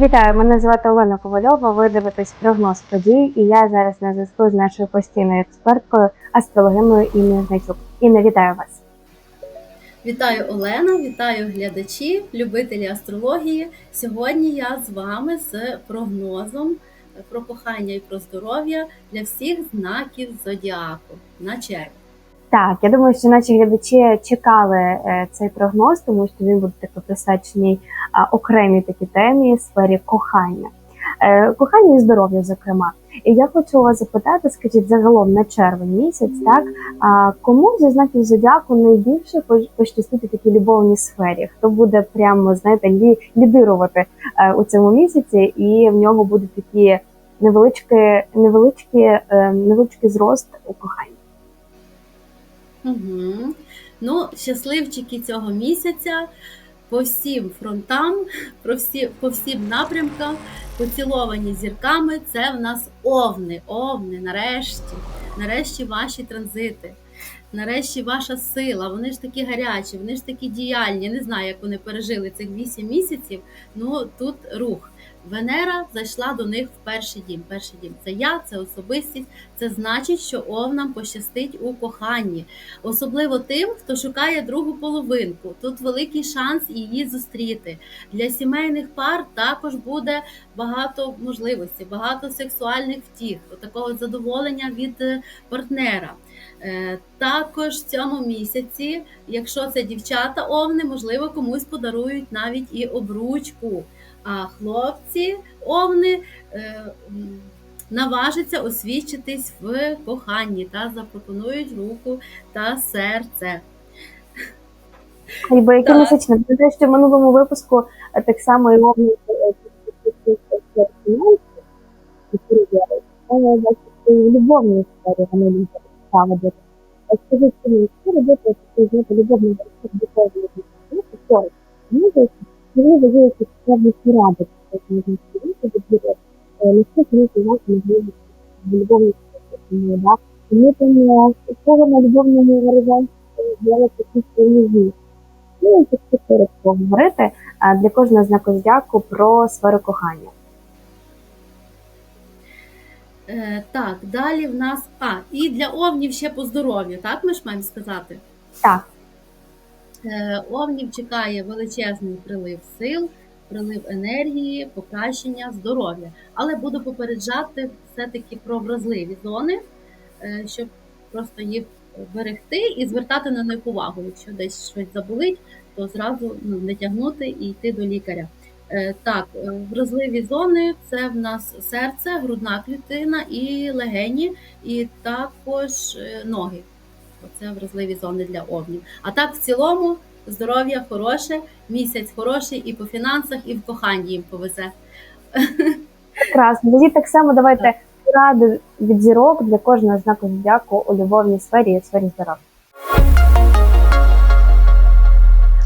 Вітаю, мене звати Олена Ковальова. Ви дивитесь прогноз подій, і я зараз на зв'язку з нашою постійною експерткою, астрологиною Інною Гнатюк. Інна, вітаю вас. Вітаю Олена, вітаю глядачі, любителі астрології. Сьогодні я з вами з прогнозом про кохання і про здоров'я для всіх знаків зодіаку на червень. Так, я думаю, що наші глядачі чекали е, цей прогноз, тому що він буде таки присвячений окремій такій темі сфері кохання. Е, кохання і здоров'я, зокрема. І я хочу вас запитати, скажіть, загалом на червень місяць, так а кому зі знаків зодіаку найбільше пощ- пощастить у такій любовній сфері? Хто буде прямо знаєте лі, лідирувати е, у цьому місяці, і в нього буде такі невеличкі, невеличкі, невеличкий зрост у коханні? Угу. Ну, щасливчики цього місяця по всім фронтам, про всі, по всім напрямкам, поціловані зірками. Це в нас овни, овни, нарешті, нарешті ваші транзити. Нарешті ваша сила, вони ж такі гарячі, вони ж такі діяльні. Не знаю, як вони пережили цих 8 місяців. Ну тут рух. Венера зайшла до них в перший дім. Перший дім це я, це особистість. Це значить, що овнам пощастить у коханні, особливо тим, хто шукає другу половинку. Тут великий шанс її зустріти. Для сімейних пар також буде багато можливостей, багато сексуальних втіх, такого задоволення від е, партнера. Е, Також в цьому місяці, якщо це дівчата овни, можливо, комусь подарують навіть і обручку. А хлопці овни е, наважаться освідчитись в коханні та запропонують руку та серце. Так. місячні. Це те, що в минулому випуску е, так само і мовні в любовній сфері вони люблять саме. А скажіть, що робити, знаєте, любовний духовний історик? Мені здається, є якісь певні поради, наскільки люди нас можливо в любовній да? Ми там у кого на любовному горизонті з'являються якісь певні Ну, і тут поговорити для кожного знаку зодіаку про сферу кохання. Е, Так, далі в нас. А, і для овнів ще по здоров'ю, так ми ж маємо сказати? Так, Е, Овнів чекає величезний прилив сил, прилив енергії, покращення здоров'я. Але буду попереджати все-таки про вразливі зони, е, щоб просто їх берегти і звертати на них увагу. Якщо десь щось заболить, то зразу ну, не тягнути і йти до лікаря. Е, Так, е, вразливі зони це в нас серце, грудна клітина і легені, і також е, ноги. Оце вразливі зони для овнів. А так, в цілому, здоров'я хороше, місяць хороший і по фінансах, і в коханні їм повезе. прекрасно. Тоді так само давайте поради від зірок для кожного знаку зодіаку у любовній сфері і сфері здоров'я.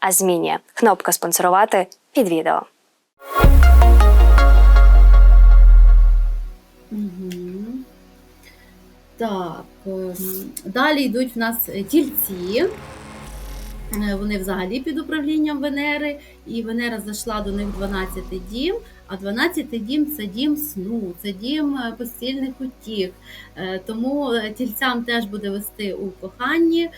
а змінює. Кнопка спонсорувати під відео. Так, ем, далі йдуть в нас е, тільці. Е, Вони взагалі під управлінням Венери, і Венера зайшла до них в 12 дім. А 12 дім це дім сну, це дім е, постільних утіх. Тому тільцям теж буде вести у коханні.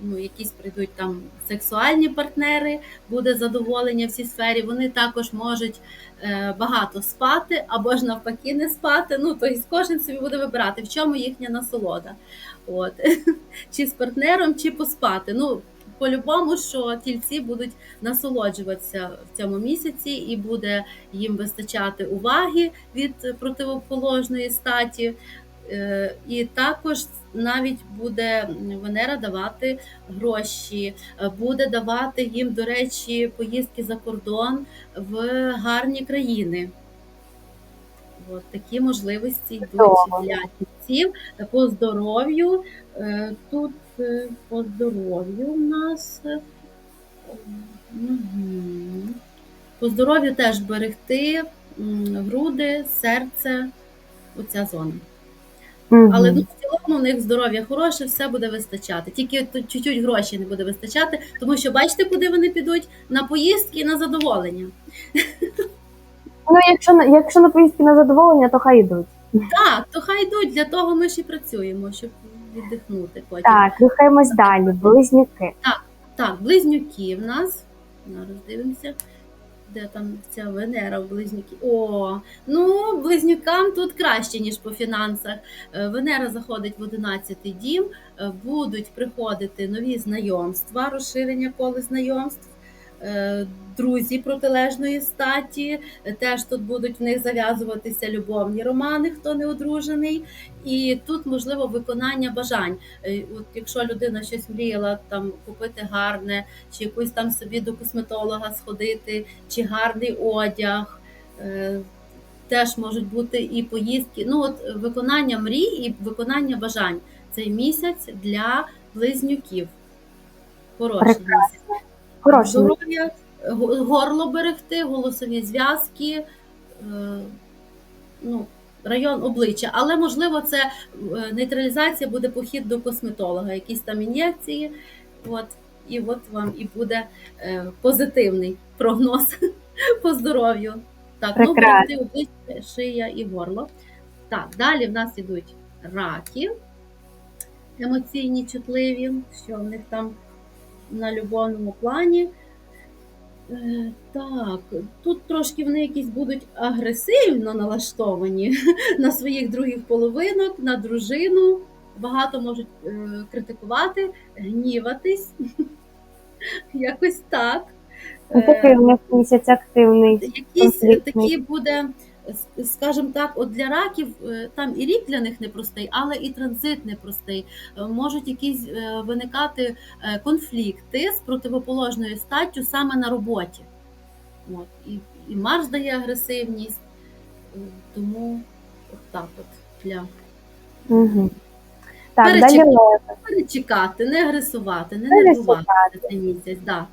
Ну, якісь прийдуть там сексуальні партнери, буде задоволення в цій сфері. Вони також можуть е, багато спати або ж навпаки не спати. Ну, тобто кожен собі буде вибирати, в чому їхня насолода. От. Чи з партнером, чи поспати. Ну, по-любому, що тільці будуть насолоджуватися в цьому місяці, і буде їм вистачати уваги від противоположної статі. Е, І також навіть буде Венера давати гроші, е, буде давати їм, до речі, поїздки за кордон в гарні країни. От такі можливості йдуть для тільців по здоров'ю. Е, Тут е, по здоров'ю у нас. е. По здоров'ю теж берегти груди, серце, оця зона. Мгм. Але ну, в цілому у них здоров'я хороше, все буде вистачати. Тільки тут чуть-чуть грошей не буде вистачати, тому що бачите, куди вони підуть? На поїздки і на задоволення. Ну, якщо якщо на поїздки на задоволення, то хай йдуть. Так, то хай йдуть, для того ми ж і працюємо, щоб віддихнути потім. Так, рухаємось далі. Близнюки. Так, близнюки в нас. Зараз дивимося, де там ця Венера в близнюки. О, ну близнюкам тут краще, ніж по фінансах. Е, Венера заходить в 11-й дім, е, будуть приходити нові знайомства, розширення кола знайомств. Е, Друзі протилежної статі, теж тут будуть в них зав'язуватися любовні романи, хто не одружений, і тут можливо виконання бажань. Е, От якщо людина щось мріяла там купити гарне, чи якусь там собі до косметолога сходити, чи гарний одяг. е, Теж можуть бути і поїздки. Ну, от виконання мрій і виконання бажань. Цей місяць для близнюків. Хороший місяць. Хороший. Здоров'я, горло берегти, голосові зв'язки, е, ну, район обличчя. Але можливо, це е, нейтралізація буде похід до косметолога, якісь там ін'єкції. От, і от вам і буде е, позитивний прогноз по здоров'ю. Так, ну берегти обличчя, шия і горло. Так, далі в нас ідуть раки, емоційні, чутливі, що в них там на любовному плані. Е, Так, тут трошки вони якісь будуть агресивно налаштовані на своїх других половинок, на дружину. Багато можуть е, критикувати, гніватись. Якось так. Такий у них місяць активний. Конфліктний. такий буде, скажімо так, от для раків е, там і рік для них непростий, але і транзит непростий. Е, Можуть якісь е, виникати конфлікти з противоположною статтю саме на роботі. От. І, і Марс дає агресивність, тому от так от для Угу. Так, Перечекати. далі перечекати, не агресувати, не Не нервувати цей місяць. Да.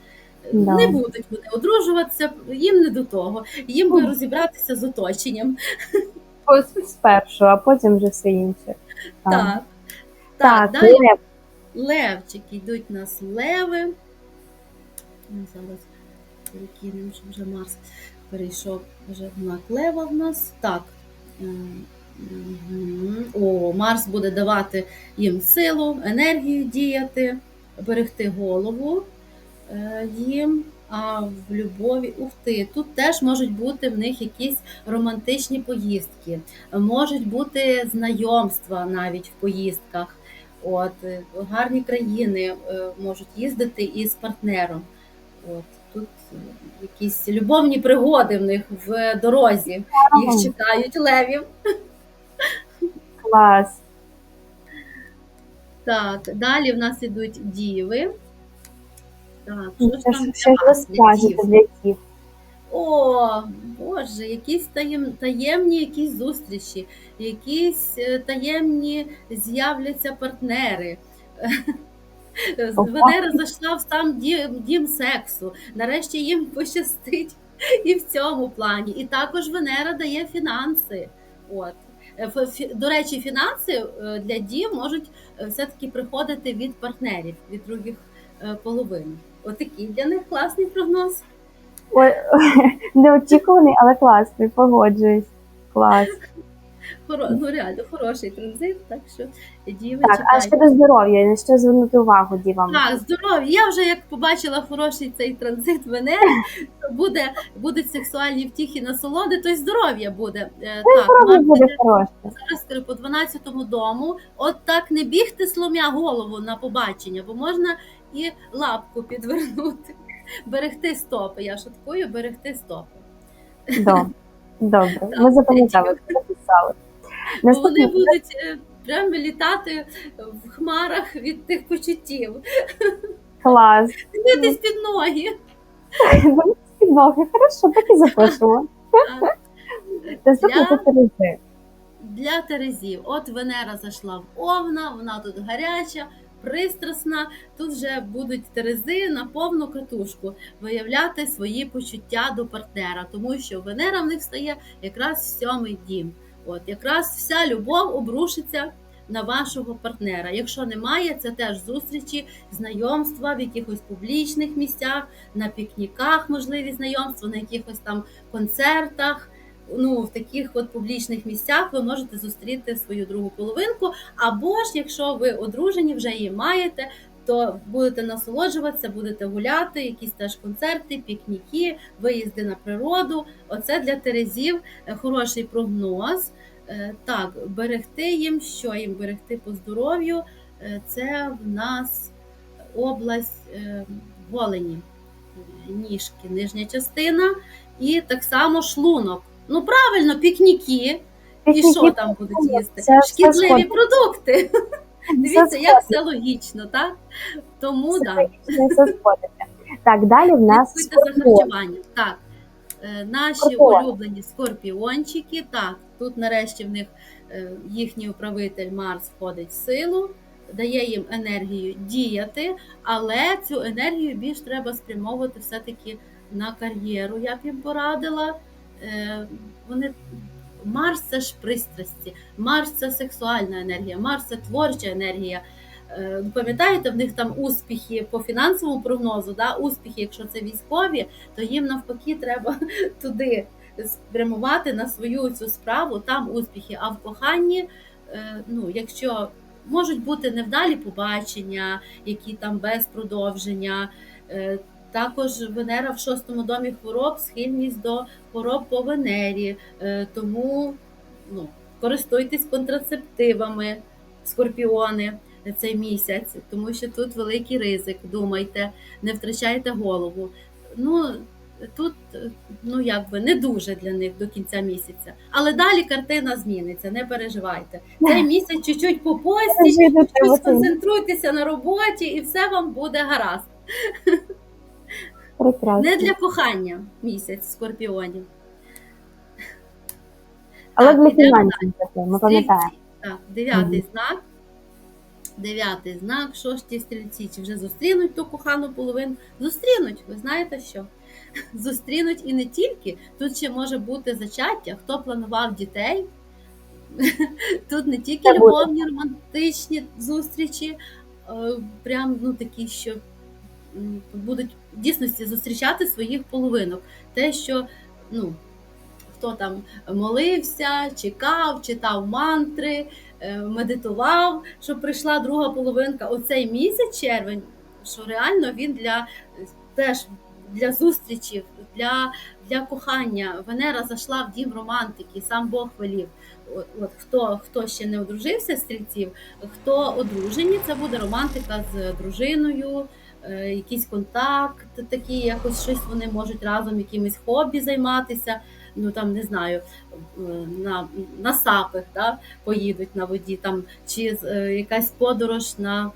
Да. Не будуть вони одружуватися, їм не до того. Їм би розібратися з оточенням. Ось Спершу, а потім вже все інше. Так. Так, Так, далі лев. левчики йдуть у нас леви. Ну, Зараз перекинемо, щоб вже Марс перейшов вже в знак лева в нас. Так. Е. О, Марс буде давати їм силу, енергію діяти, берегти голову їм. А в любові, ух ти, тут теж можуть бути в них якісь романтичні поїздки, можуть бути знайомства навіть в поїздках. От е, гарні країни е, можуть їздити із партнером. От тут е, якісь любовні пригоди в них в дорозі. Їх чекають левів. Клас. Так, далі в нас ідуть діви. Так, що ж там ж ж ви вас, скажете для дів? О, Боже, якісь таєм, таємні якісь зустрічі, якісь е, таємні з'являться партнери. Венера зайшла в сам дім, дім сексу. Нарешті їм пощастить і в цьому плані. І також Венера дає фінанси. От. Е, ф- фі- До речі, фінанси е, для дім можуть е, все-таки приходити від партнерів, від других е, половин. Отакий для них класний прогноз. Ой, неочікуваний, але класний, погоджуюсь. Клас. Хоро, ну реально хороший транзит, так що діви Так, а щодо здоров'я, на що звернути увагу дівам? Так, здоров'я. Я вже як побачила хороший цей транзит Венери, то буде, будуть сексуальні втіхи насолоди, то й здоров'я буде. Е, Так, Здоров'я буде хороше. зараз скажу, по 12-му дому. От так не бігти сломя голову на побачення, бо можна і лапку підвернути. Берегти стопи. Я шуткую, берегти стопи. Добре. Добре. Ми запам'ятали, записали. Бо вони будуть е, прямо літати в хмарах від тих почуттів. клас. Дивитись під ноги. Під ноги. Хорошо, так і запишемо. Наступне Для- це Терези. Для Терезів, от Венера зайшла в Овна, вона тут гаряча, пристрасна. Тут вже будуть Терези на повну катушку виявляти свої почуття до партнера, тому що Венера в них стає якраз в сьомий дім. От якраз вся любов обрушиться на вашого партнера. Якщо немає, це теж зустрічі, знайомства в якихось публічних місцях, на пікніках, можливі знайомства, на якихось там концертах ну, в таких от публічних місцях ви можете зустріти свою другу половинку. Або ж, якщо ви одружені, вже її маєте, то будете насолоджуватися, будете гуляти, якісь теж концерти, пікніки, виїзди на природу. Оце для Терезів е, хороший прогноз. Е, Так, берегти їм, що їм берегти по здоров'ю, Е, це в нас область голені, ніжки, нижня частина, і так само шлунок. Ну правильно, пікніки. І що там будуть їсти? Це Шкідливі продукти. Дивіться, як все логічно, так? Тому сходиться. Так, далі в нас Слідкуйте за скорпіон. харчуванням. Так. Е, Наші Скорпіон. улюблені скорпіончики. Так, тут нарешті в них е, їхній управитель Марс входить в силу, дає їм енергію діяти, але цю енергію більш треба спрямовувати все-таки на кар'єру. Я б їм порадила. Е, Вони Марс це ж пристрасті, Марс це сексуальна енергія, Марс це творча енергія. Е, Пам'ятаєте, в них там успіхи по фінансовому прогнозу, да? успіхи, якщо це військові, то їм навпаки треба туди спрямувати на свою цю справу, там успіхи. А в коханні, е, ну, якщо можуть бути невдалі побачення, які там без продовження. Е, Також Венера в шостому домі хвороб, схильність до хвороб по Венері. Е, Тому ну, користуйтесь контрацептивами, скорпіони цей місяць, тому що тут великий ризик. Думайте, не втрачайте голову. Ну тут ну якби не дуже для них до кінця місяця. Але далі картина зміниться, не переживайте. Цей місяць чуть-чуть попостіть, сконцентруйтеся на роботі, і все вам буде гаразд. Прекрасно. Не для кохання місяць скорпіонів. Але Так, для фінансів ми пам'ятаємо. Так, дев'ятий Мгм. знак. Дев'ятий знак, що ж ті стрільці, чи вже зустрінуть ту кохану половину? Зустрінуть, ви знаєте що? Зустрінуть і не тільки. Тут ще може бути зачаття, хто планував дітей. Тут не тільки Це буде. любовні, романтичні зустрічі, е, прям ну такі, що будуть дійсності зустрічати своїх половинок. Те, що ну, хто там молився, чекав, читав мантри, е, медитував, щоб прийшла друга половинка. Оцей місяць, червень, що реально він для теж для зустрічів, для, для кохання. Венера зайшла в дім романтики, сам Бог велів. От, от хто, хто ще не одружився з стрільців, хто одружені, це буде романтика з дружиною, якийсь контакт, такий, якось щось вони можуть разом якимось хобі займатися. Ну там не знаю, е, на, на сапах да, поїдуть на воді, там, чи е, якась подорож на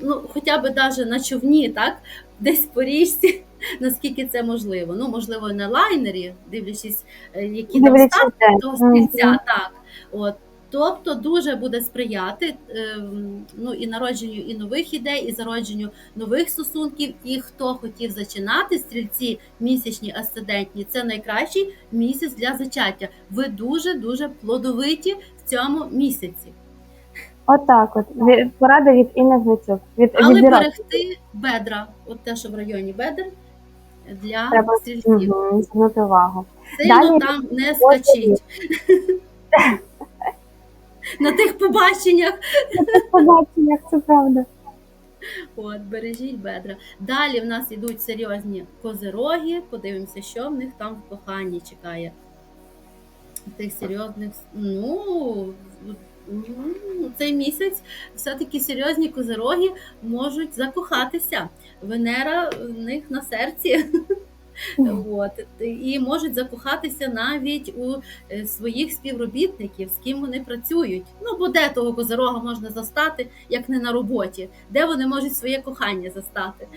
ну, хоча б навіть на човні, так, десь по річці, наскільки це можливо. Ну, можливо, на лайнері, дивлячись, е, які там стати того так. От. Тобто дуже буде сприяти ем, ну, і народженню і нових ідей, і зародженню нових стосунків. І хто хотів зачинати стрільці місячні асцендентні, це найкращий місяць для зачаття. Ви дуже дуже плодовиті в цьому місяці. Отак, от Ві- порада від Інни Гнатюк. Від Але від берегти бедра, от те, що в районі бедер для Треба стрільців. Звернути увагу. Сильно Далі там не скачіть. На тих побаченнях. Побачення, це правда. От, бережіть бедра. Далі в нас йдуть серйозні козироги. Подивимося, що в них там в коханні чекає. Тих серйозних. Ну, ну, цей місяць все-таки серйозні козироги можуть закохатися. Венера в них на серці. От, і можуть закохатися навіть у е, своїх співробітників, з ким вони працюють. Ну, бо де того козирога можна застати, як не на роботі, де вони можуть своє кохання застати.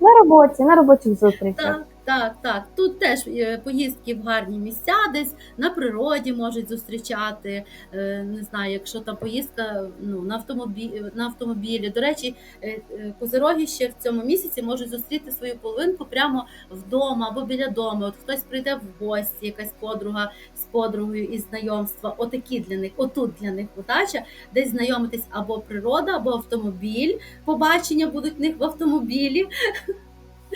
На роботі, на робочих зустрічах. Так, Так, так. Тут теж е, поїздки в гарні місця, десь на природі можуть зустрічати. е, Не знаю, якщо там поїздка ну, на, автомобілі, на автомобілі. До речі, е, козироги ще в цьому місяці можуть зустріти свою половинку прямо вдома або біля дому. От хтось прийде в гості, якась подруга з подругою із знайомства. Отакі для них, отут для них удача, десь знайомитись або природа, або автомобіль. Побачення будуть в них в автомобілі.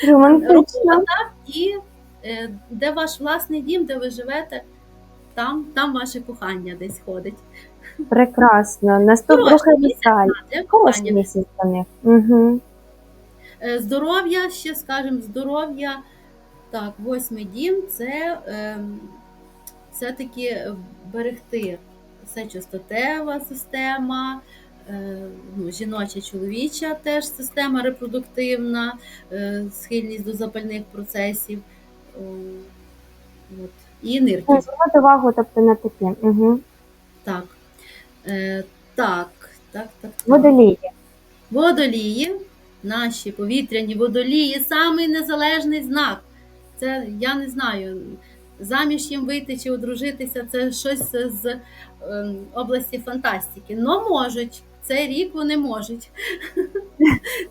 Романтично. І е, де ваш власний дім, де ви живете, там, там ваше кохання десь ходить. Прекрасно. Наступ для них. Угу. Здоров'я, ще скажемо, здоров'я. Так, восьмий дім це е, все-таки берегти все частотева система, ну, жіноча, чоловіча теж система репродуктивна, е, схильність до запальних процесів. От. І нирки. Звернути увагу, тобто на такі. Угу. Так. Е, так, так, так. так. Водолії. Водолії, наші повітряні водолії, самий незалежний знак. Це я не знаю. Заміж їм вийти чи одружитися це щось з ем, області фантастики. Но можуть. Цей рік вони можуть.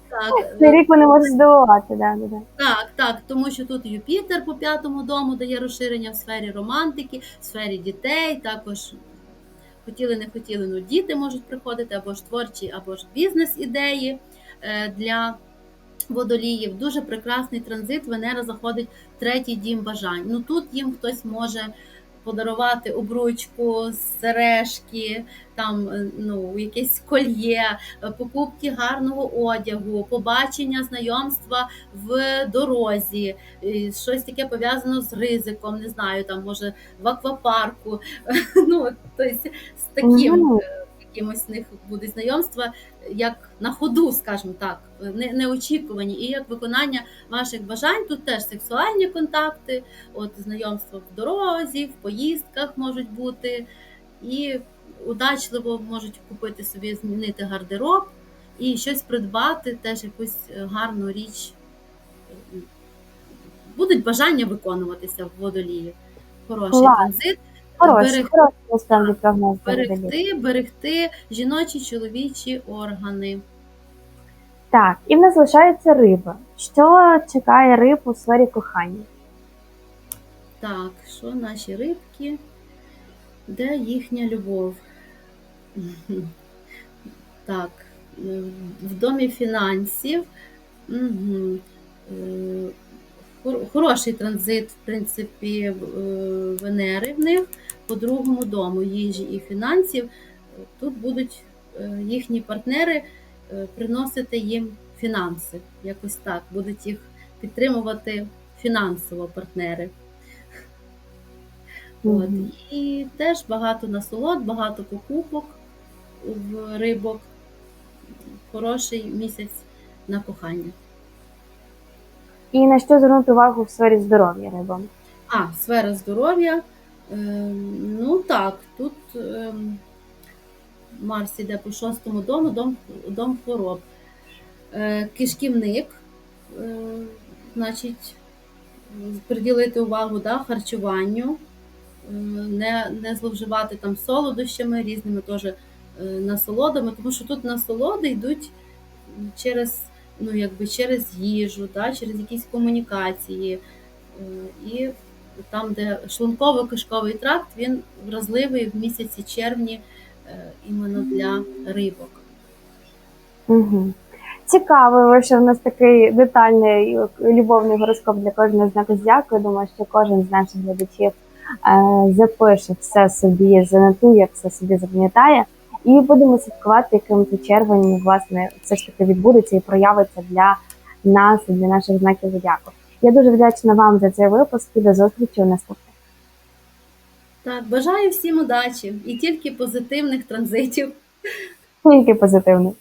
Так, Цей рік вони можуть здивувати, да, да, да. так, так, тому що тут Юпітер по п'ятому дому дає розширення в сфері романтики, в сфері дітей, також хотіли, не хотіли, ну діти можуть приходити, або ж творчі, або ж бізнес-ідеї е, для водоліїв. Дуже прекрасний транзит. Венера заходить в третій дім бажань. Ну тут їм хтось може подарувати обручку, сережки, там е, ну, якесь кольє, е, покупки гарного одягу, побачення, знайомства в дорозі, е, щось таке пов'язано з ризиком, не знаю, там може в аквапарку. Ну, тобто з таким якимось них буде знайомства, як на ходу, скажімо так, неочікувані, і як виконання ваших бажань. Тут теж сексуальні контакти, от знайомства в дорозі, в поїздках можуть бути, і удачливо можуть купити собі, змінити гардероб і щось придбати, теж якусь гарну річ. Будуть бажання виконуватися в водолії. Хороший транзит. Хороший, Берег- насправді прогноз берегти, берегти жіночі чоловічі органи. Так, і в нас залишається риба. Що чекає риб у сфері кохання? Так, що наші рибки? Де їхня любов? Так, е, в домі фінансів. Угу. Хороший транзит, в принципі, е, Венери в них по другому дому їжі і фінансів. Тут будуть е, їхні партнери е, приносити їм фінанси. Якось так, будуть їх підтримувати фінансово партнери. От. І теж багато насолод, багато покупок в рибок. Хороший місяць на кохання. І на що звернути увагу в сфері здоров'я рибам? А, сфера здоров'я. Ем, ну так, тут ем, Марс іде по шостому дому, дом, дом хвороб. Е, кишківник, е, значить, приділити увагу да, харчуванню, е, не, не зловживати там солодощами, різними теж насолодами, тому що тут насолоди йдуть через, ну, якби через їжу, да, через якісь комунікації. І там, де шлунково-кишковий тракт, він вразливий в місяці червні е, іменно для рибок. Угу. Цікаво, вийшов у нас такий детальний любовний гороскоп для кожного знаку зодіаку. Думаю, що кожен з наших глядачів е, запише все собі, занотує, все собі запам'ятає. І будемо слідкувати, яким це червень власне все ж таки відбудеться і проявиться для нас, для наших знаків зодіаку. Я дуже вдячна вам за цей випуск і до зустрічі у наступних. Так, бажаю всім удачі і тільки позитивних транзитів. Тільки позитивно.